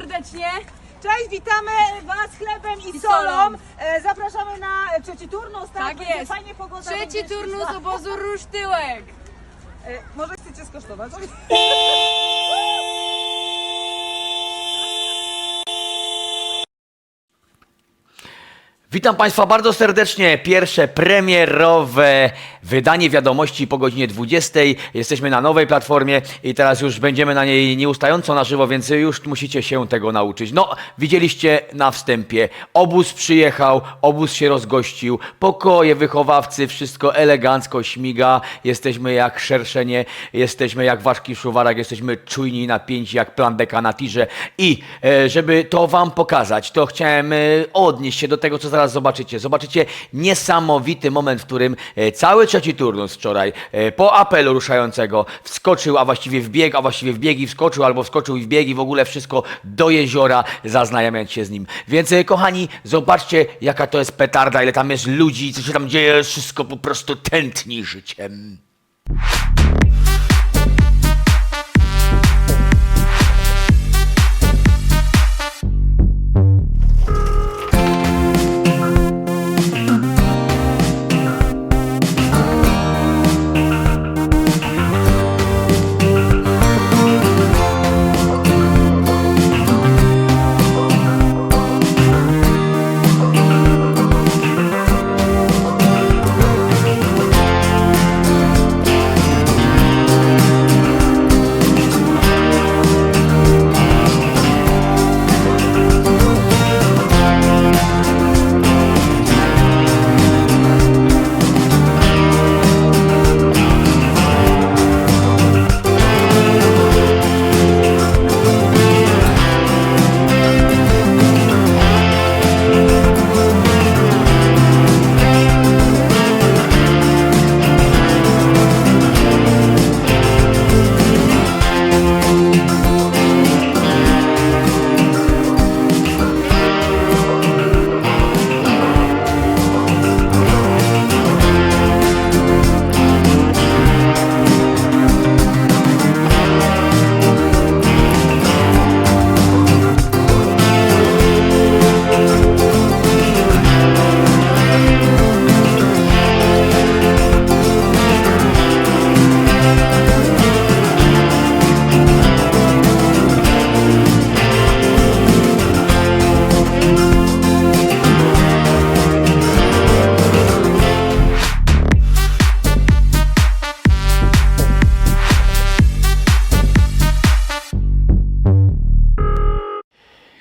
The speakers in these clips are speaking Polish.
serdecznie. Cześć, witamy Was chlebem i, I solą. solą. E, zapraszamy na trzeci turnus, tak? Tak Będzie jest. Fajnie pogoda. Trzeci będzie turnus śliczna. obozu Róż Tyłek. E, może chcecie skosztować? Witam Państwa bardzo serdecznie. Pierwsze premierowe wydanie wiadomości po godzinie 20. Jesteśmy na nowej platformie i teraz już będziemy na niej nieustająco na żywo, więc już musicie się tego nauczyć. No, widzieliście na wstępie. Obóz przyjechał, obóz się rozgościł, pokoje, wychowawcy, wszystko elegancko śmiga. Jesteśmy jak szerszenie, jesteśmy jak ważki szuwarak, jesteśmy czujni, napięci jak plandeka na tirze. I e, żeby to Wam pokazać, to chciałem e, odnieść się do tego, co zaraz zobaczycie. Zobaczycie niesamowity moment, w którym e, cały trzeci turnus wczoraj e, po apelu ruszającego wskoczył, a właściwie wbiegł, a właściwie wbiegł i wskoczył, albo wskoczył i wbiegł i w ogóle wszystko do jeziora, zaznajamiać się z nim. Więc e, kochani, zobaczcie jaka to jest petarda, ile tam jest ludzi, co się tam dzieje, wszystko po prostu tętni życiem.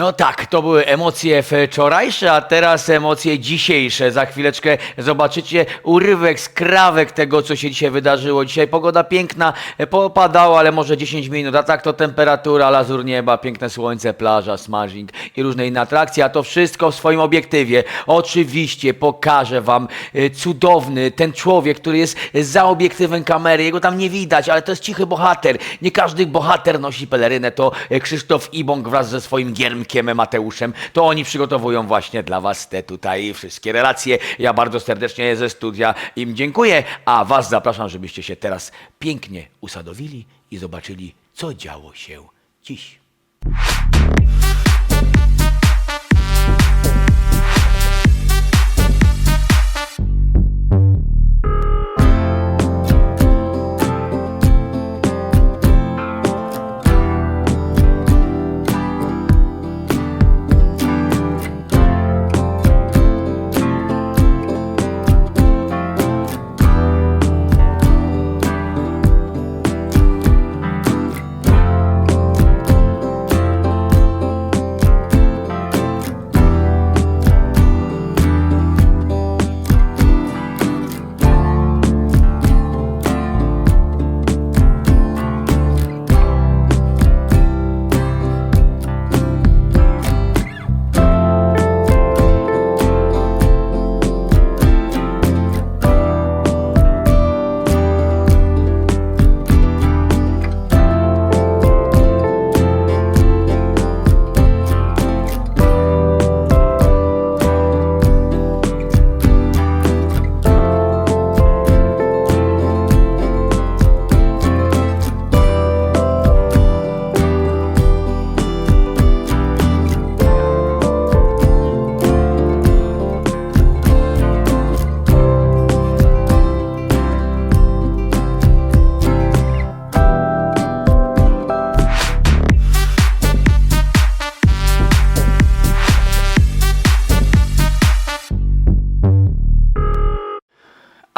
No tak, to były emocje wczorajsze, a teraz emocje dzisiejsze. Za chwileczkę zobaczycie urywek, skrawek tego, co się dzisiaj wydarzyło. Dzisiaj pogoda piękna, e, popadało, ale może 10 minut, a tak to temperatura, lazur nieba, piękne słońce, plaża, smażing i różne inne atrakcje, a to wszystko w swoim obiektywie. Oczywiście pokażę wam e, cudowny ten człowiek, który jest za obiektywem kamery, jego tam nie widać, ale to jest cichy bohater. Nie każdy bohater nosi pelerynę, to e, Krzysztof Ibąk wraz ze swoim giermkiem Mateuszem, to oni przygotowują właśnie dla was te tutaj wszystkie relacje. Ja bardzo serdecznie ze studia im dziękuję, a was zapraszam, żebyście się teraz pięknie usadowili i zobaczyli, co działo się dziś.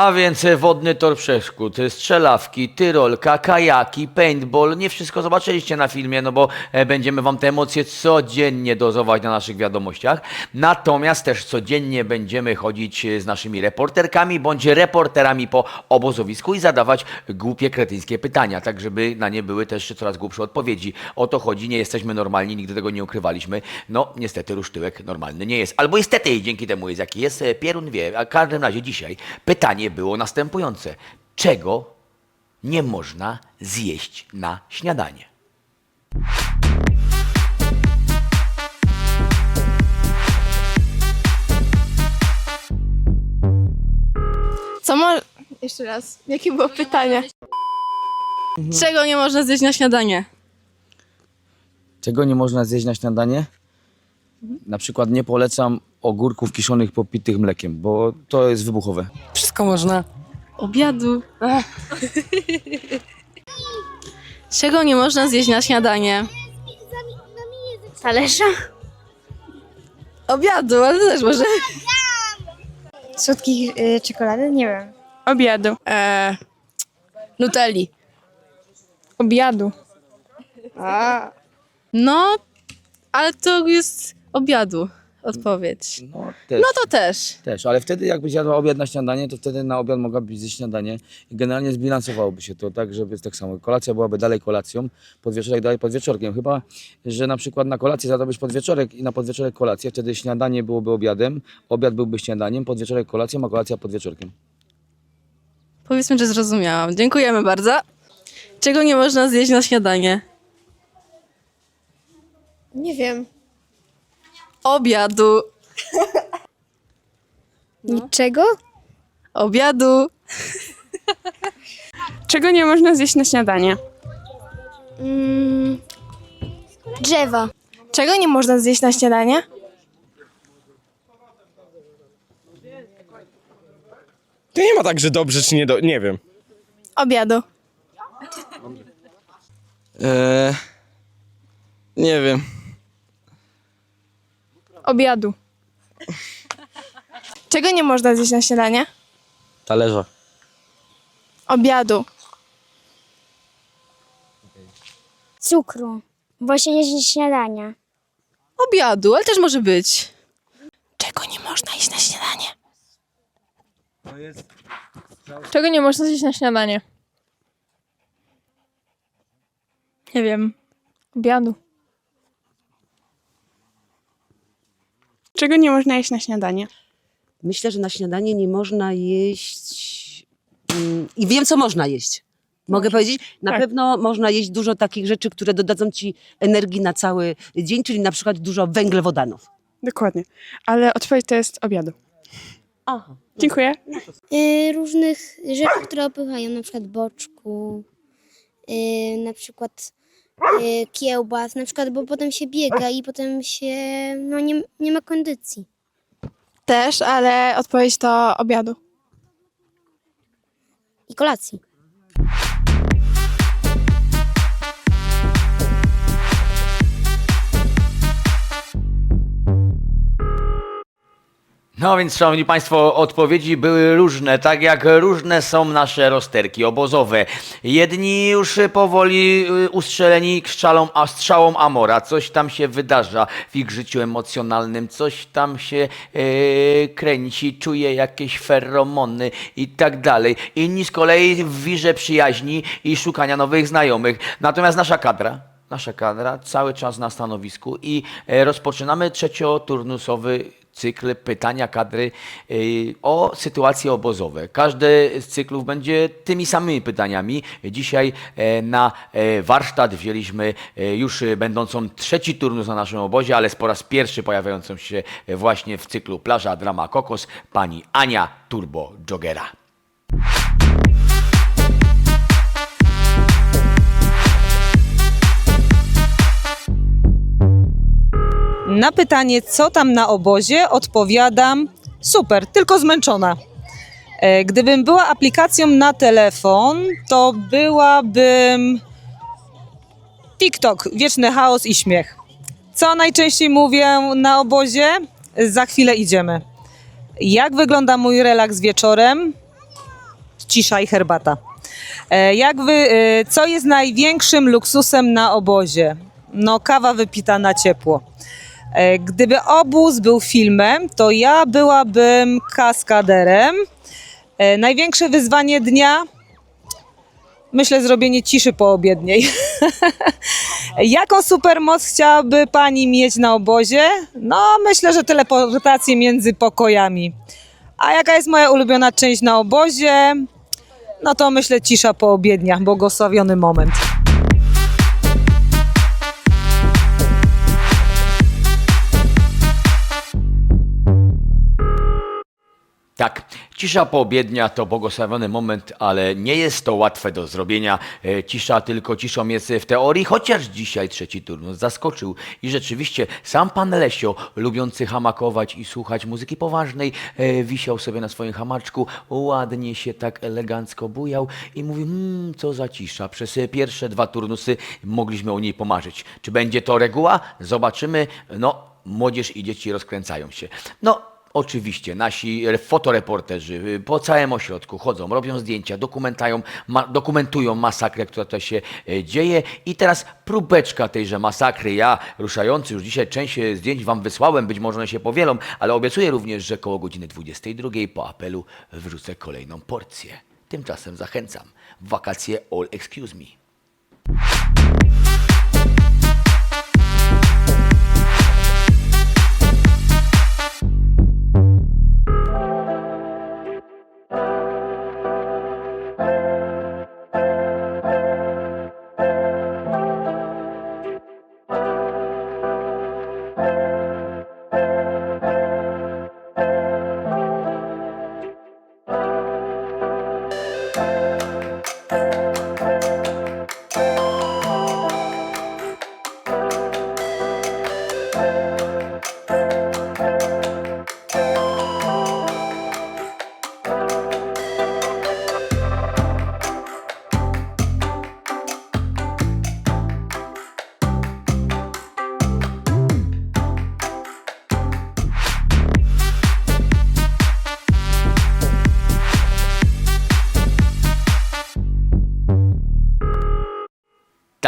A więc e, wodny tor przeszkód, e, strzelawki, tyrolka, kajaki, paintball. Nie wszystko zobaczyliście na filmie, no bo e, będziemy wam te emocje codziennie dozować na naszych wiadomościach. Natomiast też codziennie będziemy chodzić z naszymi reporterkami bądź reporterami po obozowisku i zadawać głupie, kretyńskie pytania, tak żeby na nie były też coraz głupsze odpowiedzi. O to chodzi, nie jesteśmy normalni, nigdy tego nie ukrywaliśmy. No, niestety rusztyłek normalny nie jest. Albo niestety dzięki temu jest jaki jest. Pierun wie, a w każdym razie dzisiaj pytanie było następujące. Czego nie można zjeść na śniadanie? Co mo... Jeszcze raz. Jakie było pytanie? Czego nie można zjeść na śniadanie? Czego nie można zjeść na śniadanie? Na przykład nie polecam ogórków kiszonych popitych mlekiem, bo to jest wybuchowe. Wszystko można. Obiadu. Czego nie można zjeść na śniadanie? Talerza? Obiadu, ale też może. Słodkich y, czekolady? Nie wiem. Obiadu. Eee, Nutelli. Obiadu. No, ale to jest obiadu odpowiedź. No też, No to też. też, ale wtedy jakbyś jadła obiad na śniadanie, to wtedy na obiad mogłabyś zjeść śniadanie i generalnie zbilansowałoby się to tak, żeby tak samo. Kolacja byłaby dalej kolacją, podwieczorek dalej podwieczorkiem. Chyba, że na przykład na kolację zadałbyś podwieczorek i na podwieczorek kolację, wtedy śniadanie byłoby obiadem, obiad byłby śniadaniem, podwieczorek kolacją, a kolacja podwieczorkiem. Powiedzmy, że zrozumiałam. Dziękujemy bardzo. Czego nie można zjeść na śniadanie? Nie wiem. Obiadu. Niczego? Obiadu. Czego nie można zjeść na śniadanie? Mm, drzewa. Czego nie można zjeść na śniadanie? To nie ma tak, że dobrze czy nie do... Nie wiem. Obiadu. Eee, nie wiem. Obiadu. Czego nie można zjeść na śniadanie? Talerza. Obiadu. Cukru. Bo się nie zje śniadania. Obiadu, ale też może być. Czego nie można iść na śniadanie? Czego nie można zjeść na śniadanie? Nie wiem. Obiadu. Czego nie można jeść na śniadanie? Myślę, że na śniadanie nie można jeść. mm, I wiem, co można jeść. Mogę powiedzieć? Na Tak. pewno można jeść dużo takich rzeczy, które dodadzą ci energii na cały dzień, czyli na przykład dużo węglowodanów. Dokładnie. Ale odpowiedź to jest obiadu. Aha. Dziękuję. Y, różnych rzeczy, które opychają, na przykład boczku, y, na przykład y, kiełbas, na przykład, bo potem się biega i potem się, no nie, nie ma kondycji. Też, ale odpowiedź to obiadu. I kolacji. No więc, szanowni państwo, odpowiedzi były różne, tak jak różne są nasze rozterki obozowe. Jedni już powoli y, ustrzeleni strzałą, a strzałą Amora, coś tam się wydarza w ich życiu emocjonalnym, coś tam się e, kręci, czuje jakieś feromony i tak dalej. Inni z kolei w wirze przyjaźni i szukania nowych znajomych. Natomiast nasza kadra, nasza kadra cały czas na stanowisku i e, rozpoczynamy trzecioturnusowy cykl pytania kadry y, o sytuacje obozowe. Każdy z cyklów będzie tymi samymi pytaniami. Dzisiaj e, na e, warsztat wzięliśmy e, już będącą trzeci turnus na naszym obozie, ale po raz pierwszy pojawiającą się właśnie w cyklu Plaża Drama Kokos pani Ania Turbo Jogera. Na pytanie, co tam na obozie, odpowiadam super, tylko zmęczona. E, Gdybym była aplikacją na telefon, to byłabym TikTok, wieczny chaos i śmiech. Co najczęściej mówię na obozie? Za chwilę idziemy. Jak wygląda mój relaks wieczorem? cisza i herbata. E, Jak wy, e, co jest największym luksusem na obozie? No, kawa wypita na ciepło. E, Gdyby obóz był filmem, to ja byłabym kaskaderem. E, Największe wyzwanie dnia? Myślę, zrobienie ciszy poobiedniej. Jaką supermoc chciałaby pani mieć na obozie? No, myślę, że teleportację między pokojami. A jaka jest moja ulubiona część na obozie? No to myślę cisza poobiednia, błogosławiony moment. Tak, cisza poobiednia to błogosławiony moment, ale nie jest to łatwe do zrobienia. E, Cisza tylko ciszą jest w teorii, chociaż dzisiaj trzeci turnus zaskoczył. I rzeczywiście sam pan Lesio, lubiący hamakować i słuchać muzyki poważnej, e, wisiał sobie na swoim hamaczku, ładnie się tak elegancko bujał i mówił, mmm, co za cisza. Przez pierwsze dwa turnusy mogliśmy o niej pomarzyć. Czy będzie to reguła? Zobaczymy. No, młodzież i dzieci rozkręcają się. No, Oczywiście, nasi fotoreporterzy y, po całym ośrodku chodzą, robią zdjęcia, ma, dokumentują masakrę, która tutaj się e, dzieje. I teraz próbeczka tejże masakry. Ja, ruszający już dzisiaj część e, zdjęć Wam wysłałem, być może one się powielą, ale obiecuję również, że koło godziny 22 po apelu wrzucę kolejną porcję. Tymczasem zachęcam. Wakacje all excuse me.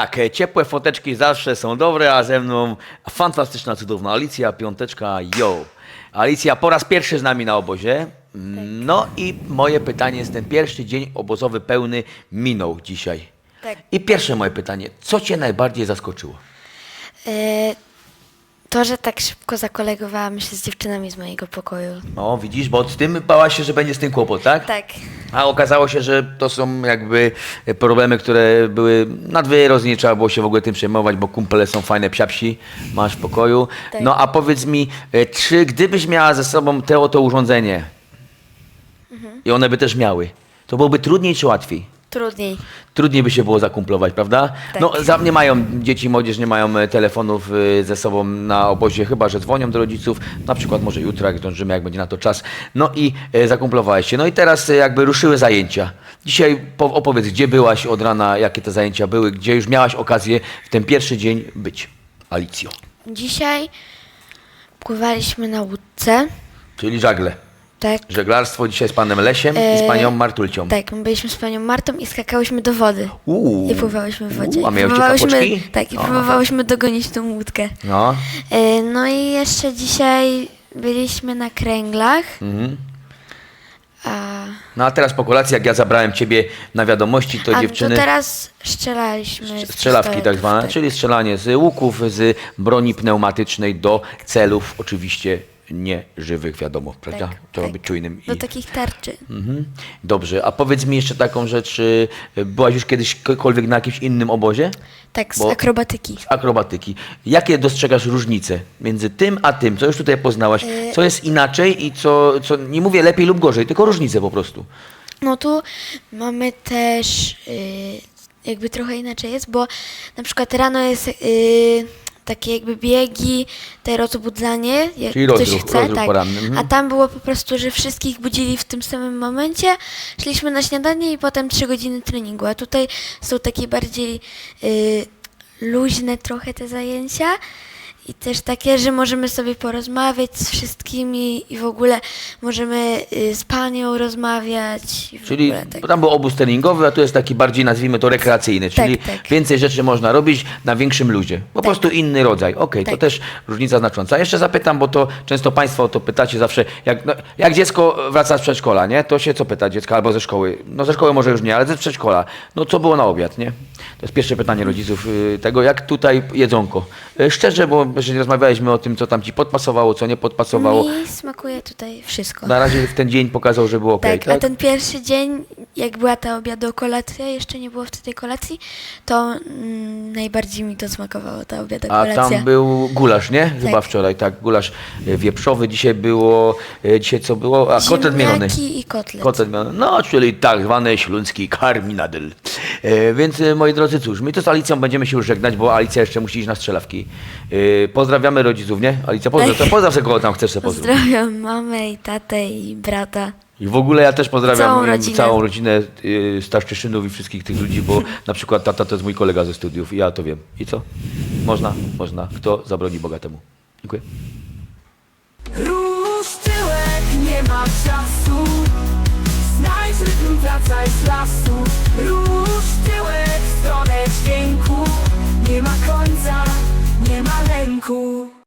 Tak, e, ciepłe foteczki zawsze są dobre, a ze mną fantastyczna, cudowna Alicja, piąteczka, yo. Alicja po raz pierwszy z nami na obozie. Mm, No i moje pytanie jest, ten pierwszy dzień obozowy pełny minął dzisiaj. Tak. I pierwsze moje pytanie, co Cię najbardziej zaskoczyło? E, to, że tak szybko zakolegowałam się z dziewczynami z mojego pokoju. No widzisz, bo z tym bałaś się, że będzie z tym kłopot, tak? Tak. A okazało się, że to są jakby problemy, które były nad wyrost, nie trzeba było się w ogóle tym przejmować, bo kumple są fajne psiapsi, masz w pokoju. Tak. No a powiedz mi, e, czy gdybyś miała ze sobą te oto urządzenie i one by też miały, to byłoby trudniej czy łatwiej? Trudniej. Trudniej by się było zakumplować, prawda? Tak. No, za, nie mają, dzieci młodzież nie mają e, telefonów e, ze sobą na obozie, chyba że dzwonią do rodziców, na przykład może jutro, jak zdążymy, jak będzie na to czas. No i e, zakumplowałeś się. No i teraz e, jakby ruszyły zajęcia. Dzisiaj po, opowiedz, gdzie byłaś od rana, jakie te zajęcia były, gdzie już miałaś okazję w ten pierwszy dzień być. Alicjo, Dzisiaj pływaliśmy na łódce. czyli żagle. Tak. Żeglarstwo dzisiaj z panem Lesiem i z E, panią Martulcią. Tak, my byliśmy z panią Martą i skakałyśmy do wody. Uuu. I pływałyśmy w wodzie. Uuu, a I miałyście próbowałyśmy- kapoczki? Tak, i O. próbowałyśmy dogonić tą łódkę. No. E, no i jeszcze dzisiaj byliśmy na kręglach. Mhm. A, No a teraz po kolacji, jak ja zabrałem ciebie na wiadomości, to a dziewczyny... to teraz strzelaliśmy. z Strzelawki tak pistoletów, zwane, czyli strzelanie z łuków, z broni pneumatycznej do celów oczywiście nieżywych, wiadomo, prawda? Tak, Trzeba tak. być czujnym. Do I... takich tarczy. Mhm. Dobrze, a powiedz mi jeszcze taką rzecz, y, byłaś już kiedyśkolwiek na jakimś innym obozie? Tak, z Bo- akrobatyki. Z akrobatyki. Jakie dostrzegasz różnice między tym a tym, co już tutaj poznałaś? Y- Co jest inaczej i co, co nie mówię lepiej lub gorzej, tylko różnice po prostu. No tu mamy też y, jakby trochę inaczej jest, bo na przykład rano jest y, takie jakby biegi, te rozbudzanie, jak Czyli ktoś rozruch, chce, rozruch tak. poranny, mhm. A tam było po prostu, że wszystkich budzili w tym samym momencie, szliśmy na śniadanie i potem trzy godziny treningu, a tutaj są takie bardziej y, luźne trochę te zajęcia i też takie, że możemy sobie porozmawiać z wszystkimi i w ogóle możemy y, z panią rozmawiać. I w Czyli ogóle tak. bo tam był obóz treningowy, a tu jest taki bardziej, nazwijmy to, rekreacyjny, czyli tak. więcej rzeczy można robić na większym ludzie. Po prostu inny rodzaj. Okej, to Tak. też różnica znacząca. Jeszcze zapytam, bo to często Państwo o to pytacie zawsze, jak, no, jak dziecko wraca z przedszkola, nie? To się co pyta dziecka albo ze szkoły? No ze szkoły może już nie, ale ze przedszkola. No co było na obiad, nie? To jest pierwsze pytanie rodziców y, tego, jak tutaj jedzonko. Y, Szczerze, bo jeżeli rozmawialiśmy o tym, co tam Ci podpasowało, co nie podpasowało, Mi smakuje tutaj wszystko. na razie w ten dzień pokazał, że było ok. Tak, a ten pierwszy dzień, jak była ta obiado kolacja, jeszcze nie było wtedy kolacji, to mm, najbardziej mi to smakowało, ta A tam był gulasz, nie? Chyba Tak. wczoraj, tak, gulasz e, wieprzowy, dzisiaj było, e, dzisiaj co było? A kotlet mielony. Ziemniaki i kotlet. Kotlet mielony, no, czyli tak zwany śląski karminadel. E, więc e, moi drodzy, cóż, my to z Alicją będziemy się już żegnać, bo Alicja jeszcze musi iść na strzelawki. E, pozdrawiamy rodziców, nie? Alicja, pozdraw, Tak. to pozdraw sobie kogo tam chcesz sobie pozdrowić. Pozdrawiam mamę i tatę i brata. I w ogóle ja też pozdrawiam Całą rodzinę. całą rodzinę y, Starczyszynów i wszystkich tych ludzi, bo na przykład tata to jest mój kolega ze studiów i ja to wiem. I co? Można? Można. Kto zabroni bogatemu? Dziękuję. Rusz tyłek, nie ma czasu Znajdź rytm, wracaj z lasu Rusz tyłek w stronę dźwięku Nie ma końca, nie ma lęku